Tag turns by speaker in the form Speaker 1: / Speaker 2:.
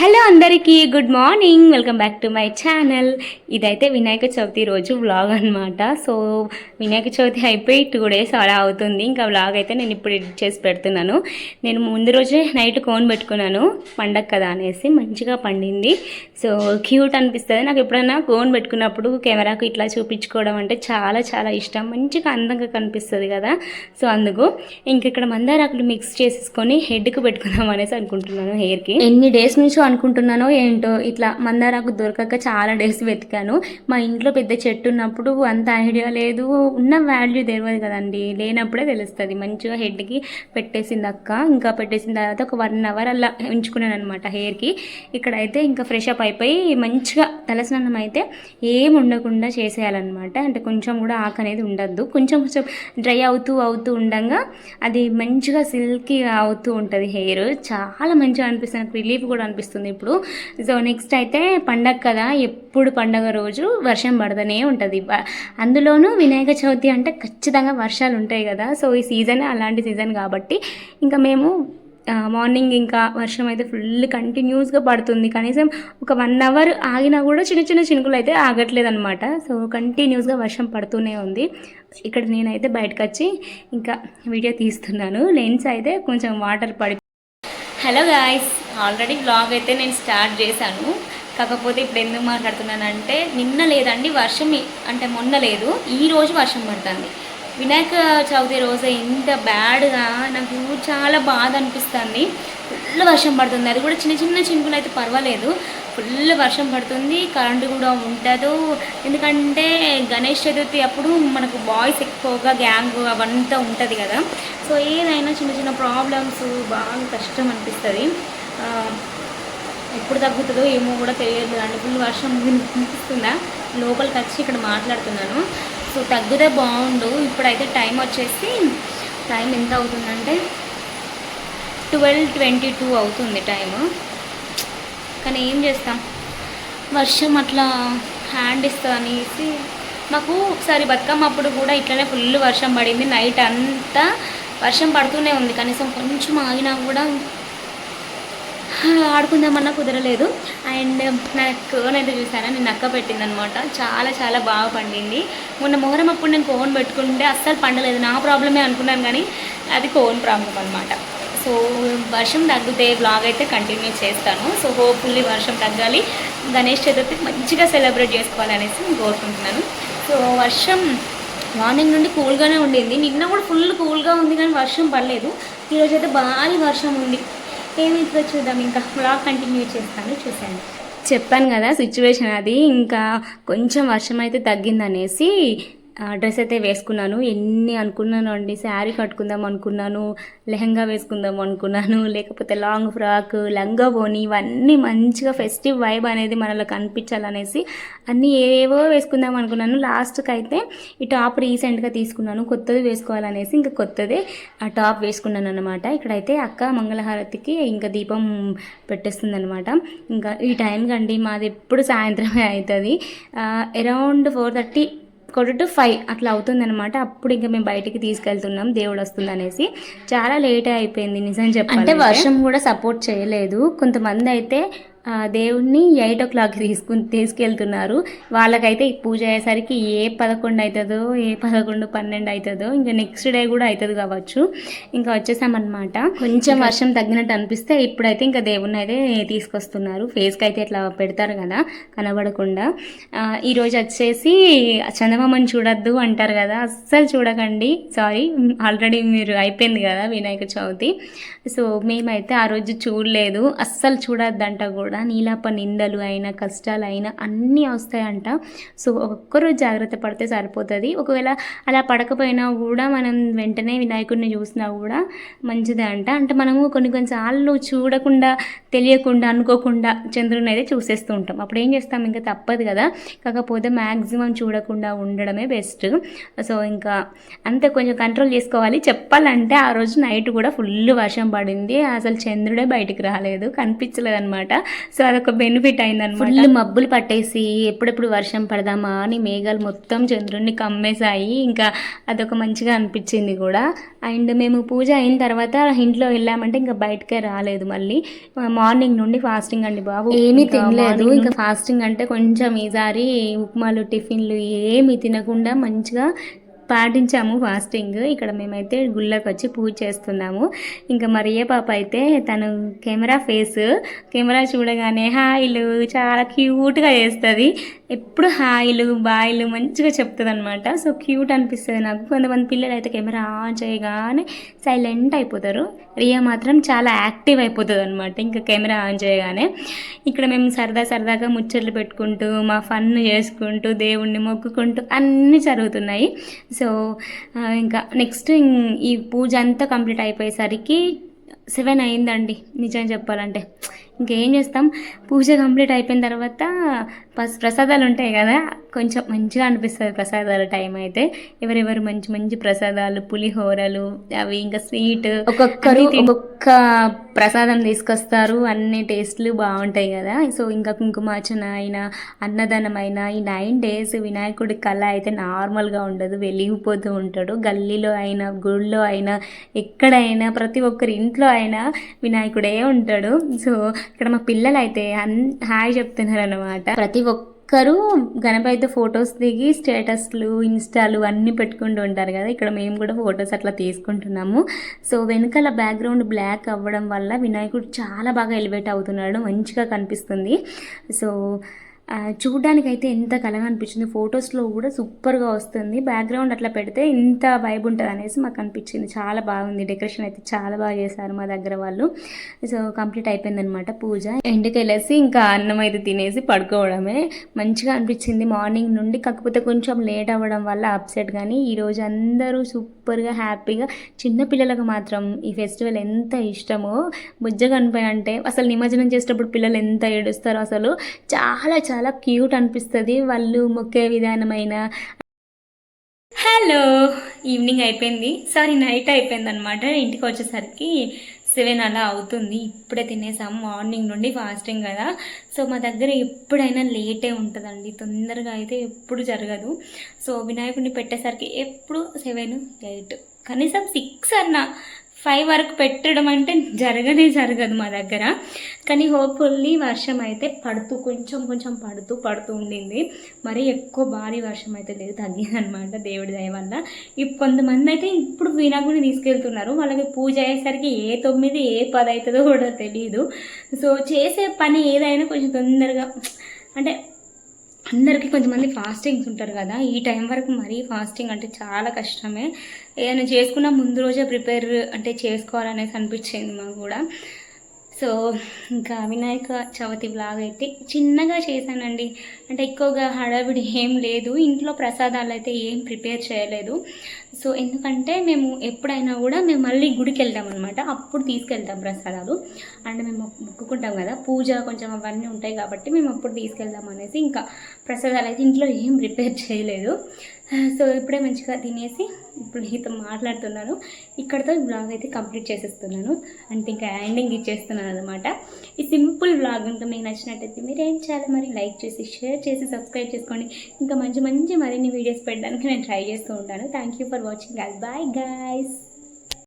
Speaker 1: Hello అందరికీ good morning. Welcome back to my channel. ఇదైతే వినాయక చవితి రోజు వ్లాగ్ అనమాట సో వినాయక చవితి అయిపోయి టూ డేస్ అలా అవుతుంది. ఇంకా వ్లాగ్ అయితే నేను ఇప్పుడు ఎడిట్ చేసి పెడుతున్నాను. నేను ముందు రోజే నైట్ కోన్ పెట్టుకున్నాను. పండగ కదా అనేసి మంచిగా పండింది. సో క్యూట్ అనిపిస్తుంది. నాకు ఎప్పుడైనా కోన్ పెట్టుకున్నప్పుడు కెమెరాకు ఇట్లా చూపించుకోవడం అంటే చాలా చాలా ఇష్టం. మంచిగా అందంగా కనిపిస్తుంది కదా. సో అందుకు ఇంక ఇక్కడ మందారాకులు మిక్స్ చేసేసుకొని హెడ్కి పెట్టుకుందాం అనేసి అనుకుంటున్నాను హెయిర్కి. ఎన్ని డేస్ నుంచి అనుకుంటున్నానో ఏంటో ఇట్లా మందారాకు దొరకక చాలా డేస్ వెతికాను. మా ఇంట్లో పెద్ద చెట్టు ఉన్నప్పుడు అంత ఐడియా లేదు. ఉన్న వాల్యూ తెలియదు కదండి లేనప్పుడే తెలుస్తుంది. మంచిగా హెడ్కి పెట్టేసింది అక్క. ఇంకా పెట్టేసిన తర్వాత ఒక వన్ అవర్ అలా ఉంచుకున్నాను అనమాట హెయిర్కి ఇక్కడైతే ఇంకా ఫ్రెష్ అప్ అయిపోయి మంచిగా తలస్నానం అయితే ఏం ఉండకుండా చేసేయాలన్నమాట. అంటే కొంచెం కూడా ఆకు అనేది ఉండద్దు. కొంచెం కొంచెం డ్రై అవుతూ అవుతూ ఉండగా అది మంచిగా సిల్కీ అవుతూ ఉంటుంది హెయిర్ చాలా మంచిగా అనిపిస్తుంది. నాకు రిలీఫ్ కూడా అనిపిస్తుంది. ఇప్పుడు సో నెక్స్ట్ అయితే పండగ కదా ఎప్పుడు పండగ రోజు వర్షం పడుతూనే ఉంటుంది. అందులోనూ వినాయక చవితి అంటే ఖచ్చితంగా వర్షాలు ఉంటాయి కదా. సో ఈ సీజన్ అలాంటి సీజన్ కాబట్టి ఇంకా మేము మార్నింగ్ ఇంకా వర్షం అయితే ఫుల్ కంటిన్యూస్గా పడుతుంది. కనీసం ఒక వన్ అవర్ ఆగినా కూడా చిన్న చిన్న చినుకులు అయితే ఆగట్లేదు అనమాట సో కంటిన్యూస్గా వర్షం పడుతూనే ఉంది. ఇక్కడ నేనైతే బయటకు వచ్చి ఇంకా వీడియో తీస్తున్నాను. లెన్స్ అయితే కొంచెం వాటర్ పడి హలో గాయస్ ఆల్రెడీ బ్లాగ్ అయితే నేను స్టార్ట్ చేశాను. కాకపోతే ఇప్పుడు ఎందుకు మాట్లాడుతున్నానంటే నిన్న లేదండి వర్షం అంటే మొన్న లేదు ఈ రోజు వర్షం పడుతుంది. వినాయక చవితి రోజు ఇంత బ్యాడ్గా నాకు చాలా బాధ అనిపిస్తుంది. ఫుల్ వర్షం పడుతుంది. అది కూడా చిన్న చిన్న చినుకులు అయితే పర్వాలేదు. ఫుల్ వర్షం పడుతుంది కరెంటు కూడా ఉండదు ఎందుకంటే గణేష్ చతుర్థి అప్పుడు మనకు బాయ్స్ ఎక్కువగా గ్యాంగ్ అవంతా ఉంటుంది కదా. సో ఏదైనా చిన్న చిన్న ప్రాబ్లమ్స్ బాగా కష్టం అనిపిస్తుంది. ఎప్పుడు తగ్గుతుందో ఏమో కూడా తెలియదు అండి ఫుల్ వర్షం వినిపిస్తుందా? లోపలికి వచ్చి ఇక్కడ మాట్లాడుతున్నాను. సో తగ్గుదే బాగుండు. ఇప్పుడైతే టైం వచ్చేసి టైం ఎంత అవుతుందంటే ట్వెల్వ్ ట్వంటీ టూ అవుతుంది టైము కానీ ఏం చేస్తాం? వర్షం అట్లా హ్యాండ్ ఇస్తుంది అనేసి మాకు ఒకసారి బతుకమ్మ అప్పుడు కూడా ఇట్లనే ఫుల్ వర్షం పడింది. నైట్ అంతా వర్షం పడుతూనే ఉంది. కనీసం కొంచెం ఆగినా కూడా ఆడుకుందామన్నా కుదరలేదు. అండ్ నాకు కోన్ అయితే చూసారా? నేను నక్క పెట్టిందనమాట. చాలా చాలా బాగా పండింది. మొన్న మొహరం అప్పుడు నేను కోన్ పెట్టుకుంటే అస్సలు పండలేదు. నా ప్రాబ్లమే అనుకున్నాను కానీ అది కోన్ ప్రాబ్లం అనమాట. సో వర్షం తగ్గితే బ్లాగ్ అయితే కంటిన్యూ చేస్తాను. సో హోప్ఫుల్లీ వర్షం తగ్గాలి. గణేష్ చతుర్థి మంచిగా సెలబ్రేట్ చేసుకోవాలనేసి నేను కోరుకుంటున్నాను. సో వర్షం మార్నింగ్ నుండి కూల్గానే ఉండింది. నిన్న కూడా ఫుల్ కూల్గా ఉంది కానీ వర్షం పడలేదు. ఈరోజు అయితే భారీ వర్షం ఉంది. ఏమైతుందో చూద్దాం. ఇంకా బ్లాగ్ కంటిన్యూ చేస్తాను. చూసాను చెప్పాను కదా సిచ్యువేషన్ అది. ఇంకా కొంచెం వర్షం అయితే తగ్గిందనేసి డ్రెస్ అయితే వేసుకున్నాను. ఎన్ని అనుకున్నాను అండి? శారీ కట్టుకుందాం అనుకున్నాను లెహంగా వేసుకుందాం అనుకున్నాను లేకపోతే లాంగ్ ఫ్రాక్ లంగా పోని ఇవన్నీ మంచిగా ఫెస్టివ్ వైబ్ అనేది మనలో కనిపించాలనేసి అన్నీ ఏవో వేసుకుందాం అనుకున్నాను. లాస్ట్కి అయితే ఈ టాప్ రీసెంట్గా తీసుకున్నాను. కొత్తది వేసుకోవాలనేసి ఇంకా కొత్తదే ఆ టాప్ వేసుకున్నాను అనమాట ఇక్కడైతే అక్క మంగళహారతికి ఇంకా దీపం పెట్టేస్తుంది అనమాట ఇంకా ఈ టైంకి అండి మాది ఎప్పుడు సాయంత్రమే అవుతుంది. అరౌండ్ ఫోర్ థర్టీ కొడు టు ఫైవ్ అట్లా అవుతుందన్నమాట. అప్పుడు ఇంకా మేము బయటికి తీసుకెళ్తున్నాం దేవుడు వస్తుంది అనేసి చాలా లేట్ అయిపోయింది నిజం చెప్పాలి అంటే వర్షం కూడా సపోర్ట్ చేయలేదు. కొంతమంది అయితే దేవుడిని ఎయిట్ ఓ క్లాక్ తీసుకుని తీసుకెళ్తున్నారు. వాళ్ళకైతే ఈ పూజ అయ్యేసరికి ఏ పదకొండు అవుతుందో ఏ పదకొండు పన్నెండు అవుతుందో ఇంకా నెక్స్ట్ డే కూడా అవుతుంది కావచ్చు. ఇంకా వచ్చేసామన్నమాట. కొంచెం వర్షం తగ్గినట్టు అనిపిస్తే ఇప్పుడైతే ఇంకా దేవుడిని అయితే తీసుకొస్తున్నారు. ఫేస్కి అయితే ఇట్లా పెడతారు కదా కనబడకుండా. ఈరోజు వచ్చేసి చందమామని చూడొద్దు అంటారు కదా అస్సలు చూడకండి. సారీ ఆల్రెడీ మీరు అయిపోయింది కదా వినాయక చవితి. సో మేమైతే ఆ రోజు చూడలేదు అస్సలు చూడొద్దంట కూడా. నీలాప నిందలు అయినా కష్టాలు అయినా అన్నీ వస్తాయంట. సో ఒక్కరోజు జాగ్రత్త పడితే సరిపోతుంది. ఒకవేళ అలా పడకపోయినా కూడా మనం వెంటనే వినాయకుడిని చూసినా కూడా మంచిదే అంట. అంటే మనము కొన్ని కొన్నిసార్లు చూడకుండా తెలియకుండా అనుకోకుండా చంద్రుని అయితే చూసేస్తూ ఉంటాం. అప్పుడు ఏం చేస్తాం? ఇంకా తప్పదు కదా. కాకపోతే మ్యాక్సిమం చూడకుండా ఉండడమే బెస్ట్. సో ఇంకా అంతే కొంచెం కంట్రోల్ చేసుకోవాలి. చెప్పాలంటే ఆ రోజు నైట్ కూడా ఫుల్ వర్షం పడింది. అసలు చంద్రుడే బయటికి రాలేదు. కనిపించలేదు అనమాట సో అదొక బెనిఫిట్ అయిందనమాట ఫుల్ మబ్బులు పట్టేసి ఎప్పుడెప్పుడు వర్షం పడదామా అని మేఘాలు మొత్తం చంద్రుడిని కమ్మేశాయి. ఇంకా అదొక మంచిగా అనిపించింది కూడా. అండ్ మేము పూజ అయిన తర్వాత ఇంట్లో వెళ్ళామంటే ఇంకా బయటకే రాలేదు మళ్ళీ. మార్నింగ్ నుండి ఫాస్టింగ్ అండి బాబు. ఏమీ తినలేదు. ఇంకా ఫాస్టింగ్ అంటే కొంచెం ఈసారి ఉప్మాలు టిఫిన్లు ఏమీ తినకుండా మంచిగా పాటించాము ఫాస్టింగ్. ఇక్కడ మేమైతే గుళ్ళకి వచ్చి పూజ చేస్తున్నాము. ఇంకా మరియే పాప అయితే తను కెమెరా ఫేస్ కెమెరా చూడగానే హాయిలు చాలా క్యూట్గా చేస్తుంది. ఎప్పుడు హాయిలు బాయిలు మంచిగా చెప్తుంది అనమాట సో క్యూట్ అనిపిస్తుంది నాకు. కొంతమంది పిల్లలు అయితే కెమెరా ఆన్ చేయగానే సైలెంట్ అయిపోతారు. రియా మాత్రం చాలా యాక్టివ్ అయిపోతుంది అనమాట ఇంకా కెమెరా ఆన్ చేయగానే. ఇక్కడ మేము సరదా సరదాగా ముచ్చట్లు పెట్టుకుంటూ మా ఫన్ చేసుకుంటూ దేవుణ్ణి మొక్కుకుంటూ అన్నీ జరుగుతున్నాయి. సో ఇంకా నెక్స్ట్ ఈ పూజ అంతా కంప్లీట్ అయిపోయేసరికి సెవెన్ అయిందండి నిజం చెప్పాలంటే. ఇంకేం చేస్తాం? పూజ కంప్లీట్ అయిపోయిన తర్వాత పస్ ప్రసాదాలు ఉంటాయి కదా కొంచెం మంచిగా అనిపిస్తుంది ప్రసాదాల టైం అయితే. ఎవరెవరు మంచి మంచి ప్రసాదాలు పులిహోరలు అవి ఇంకా స్వీట్ ఒక్కొక్కరు ఒక్కొక్క ప్రసాదం తీసుకొస్తారు అన్ని టేస్ట్లు బాగుంటాయి కదా. సో ఇంకా కుంకుమార్చన అయినా అన్నదానం అయినా ఈ నైన్ డేస్ వినాయకుడి కళ అయితే నార్మల్గా ఉండదు వెలిగిపోతూ ఉంటాడు. గల్లీలో అయినా గుళ్ళో అయినా ఎక్కడైనా ప్రతి ఒక్కరి ఇంట్లో పైన వినాయకుడే ఉంటాడు. సో ఇక్కడ మా పిల్లలు అయితే అన్ హాయ్ చెప్తున్నారు అనమాట ప్రతి ఒక్కరు గణపతితో ఫొటోస్ దిగి స్టేటస్లు ఇన్స్టాలు అన్నీ పెట్టుకుంటూ ఉంటారు కదా. ఇక్కడ మేము కూడా ఫొటోస్ అట్లా తీసుకుంటున్నాము. సో వెనకాల బ్యాక్గ్రౌండ్ బ్లాక్ అవ్వడం వల్ల వినాయకుడు చాలా బాగా ఎలివేట్ అవుతున్నాడు. మంచిగా కనిపిస్తుంది. సో చూడ్డానికైతే ఎంత కలగా అనిపించింది. ఫొటోస్లో కూడా సూపర్గా వస్తుంది. బ్యాక్గ్రౌండ్ అట్లా పెడితే ఇంత వైబ్ ఉంటుంది అనేసి మాకు అనిపించింది. చాలా బాగుంది. డెకరేషన్ అయితే చాలా బాగా చేశారు మా దగ్గర వాళ్ళు. సో కంప్లీట్ అయిపోయిందనమాట పూజ. ఇంటికి వెళ్ళేసి ఇంకా అన్నం అయితే తినేసి పడుకోవడమే. మంచిగా అనిపించింది మార్నింగ్ నుండి. కాకపోతే కొంచెం లేట్ అవ్వడం వల్ల అప్సెట్ కానీ ఈరోజు అందరూ సూపర్గా హ్యాపీగా చిన్న పిల్లలకు మాత్రం ఈ ఫెస్టివల్ ఎంత ఇష్టమో బుజ్జ గణపతి అంటే అసలు నిమజ్జనం చేసేటప్పుడు పిల్లలు ఎంత ఏడుస్తారో అసలు చాలా చాలా క్యూట్ అనిపిస్తుంది. వాళ్ళు మొక్కే విధానమైన హలో ఈవినింగ్ అయిపోయింది. సారీ నైట్ అయిపోయింది అనమాట ఇంటికి వచ్చేసరికి సెవెన్ అలా అవుతుంది. ఇప్పుడే తినేసాం. మార్నింగ్ నుండి ఫాస్టింగ్ కదా. సో మా దగ్గర ఎప్పుడైనా లేటే ఉంటుందండి. తొందరగా అయితే ఎప్పుడు జరగదు. సో వినాయకుడిని పెట్టేసరికి ఎప్పుడు సెవెన్ ఎయిట్ కనీసం సిక్స్ అన్నా ఫైవ్ వరకు పెట్టడం అంటే జరగనే జరగదు మా దగ్గర. కానీ హోప్ఫుల్లీ వర్షం అయితే పడుతూ కొంచెం కొంచెం పడుతూ పడుతూ ఉండింది. మరీ ఎక్కువ భారీ వర్షం అయితే లేదు తగ్గిందనమాట దేవుడి దయ వల్ల. ఇప్పుడు కొంతమంది అయితే ఇప్పుడు వినాయకుడిని తీసుకెళ్తున్నారు. వాళ్ళకి పూజ అయ్యేసరికి ఏ తొమ్మిది ఏ పది అవుతుందో కూడా తెలియదు సో చేసే పని ఏదైనా కొంచెం తొందరగా అంటే అందరికీ కొంతమంది ఫాస్టింగ్స్ ఉంటారు కదా ఈ టైం వరకు మరీ ఫాస్టింగ్ అంటే చాలా కష్టమే. ఏదైనా చేసుకున్న ముందు రోజే ప్రిపేర్ అంటే చేసుకోవాలనేసి అనిపించింది మాకు కూడా. సో ఇంకా వినాయక చవితి బ్లాగ్ అయితే చిన్నగా చేశానండి. అంటే ఎక్కువగా హడావిడి ఏం లేదు. ఇంట్లో ప్రసాదాలు అయితే ఏం ప్రిపేర్ చేయలేదు. సో ఎందుకంటే మేము ఎప్పుడైనా కూడా మేము మళ్ళీ గుడికి వెళ్తాం అనమాట అప్పుడు తీసుకెళ్తాం ప్రసాదాలు. అండ్ మేము మొక్కుకుంటాం కదా పూజ కొంచెం అవన్నీ ఉంటాయి కాబట్టి మేము అప్పుడు తీసుకెళ్దాం అనేసి ఇంకా ప్రసాదాలు అయితే ఇంట్లో ఏం ప్రిపేర్ చేయలేదు. సో ఇప్పుడే మంచిగా తినేసి ఇప్పుడు మీతో మాట్లాడుతున్నాను. ఇక్కడతో బ్లాగ్ అయితే కంప్లీట్ చేసేస్తున్నాను. అంటే ఇంకా ఎండింగ్ ఇచ్చేస్తున్నాను అనమాట ఈ సింపుల్ బ్లాగ్ ఇంకా మీకు నచ్చినట్టయితే మీరు ఏం చేయాలి? మరి లైక్ చేసి షేర్ చేసి సబ్స్క్రైబ్ చేసుకోండి. ఇంకా మంచి మంచి మరిన్ని వీడియోస్ పెట్టడానికి నేను ట్రై చేస్తూ ఉంటాను. Thank you for watching bye guys